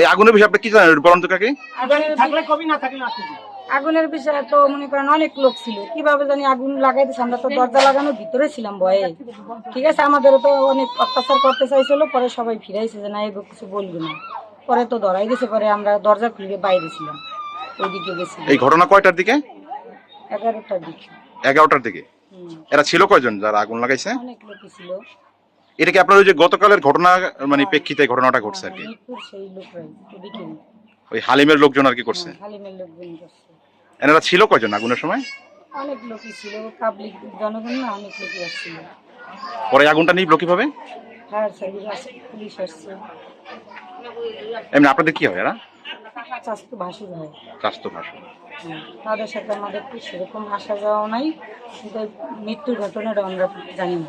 এই আগুনের বিষয়ে আপনি কি জানেন? বলেন তো কাকে। আগুনের থাকলে কবি না থাকলে আগুনের বিষয়ে তো মনে করেন অনেক লোক ছিল। কীভাবে জানি আগুন লাগাইতেছে আমরা তো দরজা লাগানোর ভিতরে ছিলাম ভয়ে। ঠিক আছে আমাদেরও তো অনেক অত্যাচার করতে চাইছিল পরে সবাই ফিরাইছে যে না এগুলো কিছু বলব না। পরে তো ধরাই গেছে পরে আমরা দরজা খুলে বাইরে ছিলাম ওইদিকে গেছিলাম। এই ঘটনা কয়টার দিকে? এগারোটার দিকে। এগারোটার দিকে। এরা ছিল কয়জন যারা আগুন লাগাইছে? অনেক লোকই ছিল। এটা কি আপনার ওই যে গতকালের ঘটনা মানে প্রেক্ষিতে ঘটনাটা ঘটছে আর কি? সেই লোকরাই ওদিকে ওই হালিমের লোকজন আর কি করছে? হালিমের লোকজন করছে। এনারা ছিল কয়জন আগুনের সময়? অনেক লোকই ছিল পাবলিক জনগণ না অনেক লোকই আসছিল। পরে আগুনটা নিবলো কীভাবে? ফায়ার সার্ভিস আসছে পুলিশ আসছে। এমনি আপনাদের কি হয় এরা? ভাসুর হয়। স্বাস্থ্য ভাষা হুম। তাদের সাথে আমাদের সেরকম আসা যাওয়া নাই কিন্তু মৃত্যুর ঘটনাটা আমরা জানি না।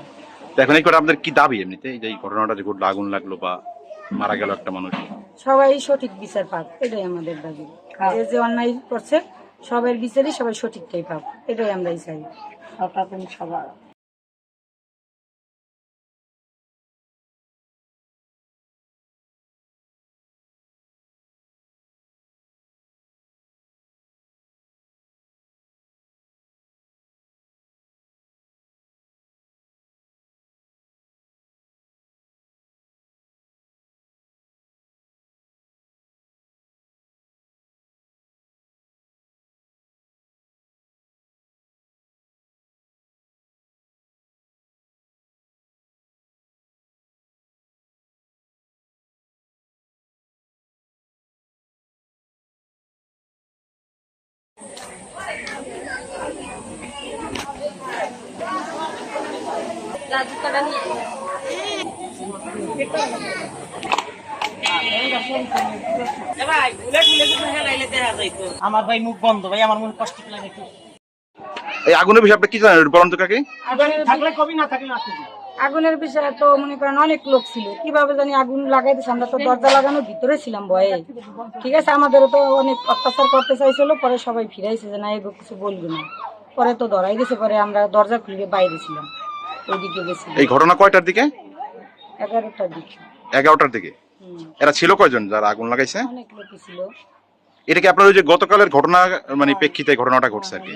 তো এখন এই করে আমাদের কি দাবি এমনিতে? এই যে এই ঘটনাটা যে ঘটলো আগুন লাগল বা মারা গেল একটা মানুষ। সবাই সঠিক বিচার পাক এটাই আমাদের দাবি। যে যে অন্যায় করছে সবাই বিচারই সবাই সঠিকটাই পাক এটাই আমরাই চাই। সবার আমার ভাই মুখ বন্ধ ভাই আমার মনে কষ্ট লাগে এই আগুনের বিষয়ে আপনি কি জানেন বলেন তো কাকে। আগুনের থাকলে কবি না থাকলে আগুনের বিষয়ে তো মনে করেন অনেক লোক ছিল। কীভাবে জানি আগুন লাগাইতেছে আমরা তো দরজা লাগানোর ভিতরে ছিলাম ভয়ে। ঠিক আছে আমাদেরও তো অনেক অত্যাচার করতে চাইছিল পরে সবাই ফিরাইছে যে না এগুলো কিছু বলব না। পরে তো ধরাই গেছে পরে আমরা দরজা খুলে বাইরে ছিলাম। ওইদিকে এই ঘটনা কয়টার দিকে? এগারোটার দিকে। এগারোটার দিকে? এরা ছিল কয়জন যারা আগুন লাগাইছে? অনেক লোকই ছিল। এটা কি আপনার ওই যে গতকালের ঘটনা মানে প্রেক্ষিতে ঘটনাটা ঘটছে আর কি?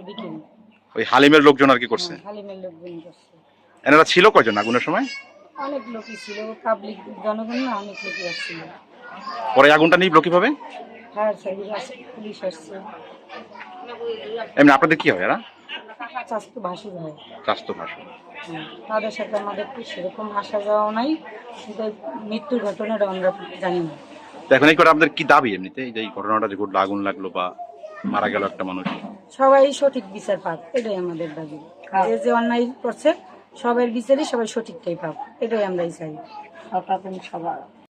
ওদিকে ওই হালিমের লোকজন আর কি করছে? হালিমের লোকজন করছে। এনারা ছিল কয়জন আগুনের সময়? অনেক লোকই ছিল। পাবলিক জনগণ না অনেক লোকই আসছিল। পরে আগুনটা নিবলো কীভাবে? ফায়ার সার্ভিস আসছে পুলিশ আসছে। এমনি আপনাদের কি হয় এরা? স্বাস্থ্য ভাসুর হয় স্বাস্থ্য ভাষা তাদের সাথে আমাদের তো সেরকম আসা যাওয়া নাই কিন্তু মৃত্যুর ঘটনাটা আমরা জানি না। এখন এই করে আপনাদের কি দাবি এমনিতে? এই যে এই ঘটনাটা যে ঘটলো আগুন লাগল বা মারা গেল একটা মানুষ। সবাই সঠিক বিচার পাক এটাই আমাদের দাবি। যে যে অন্যায় করছে সবাই বিচারই সবাই সঠিকটাই পাক এটাই আমরাই চাই। সবার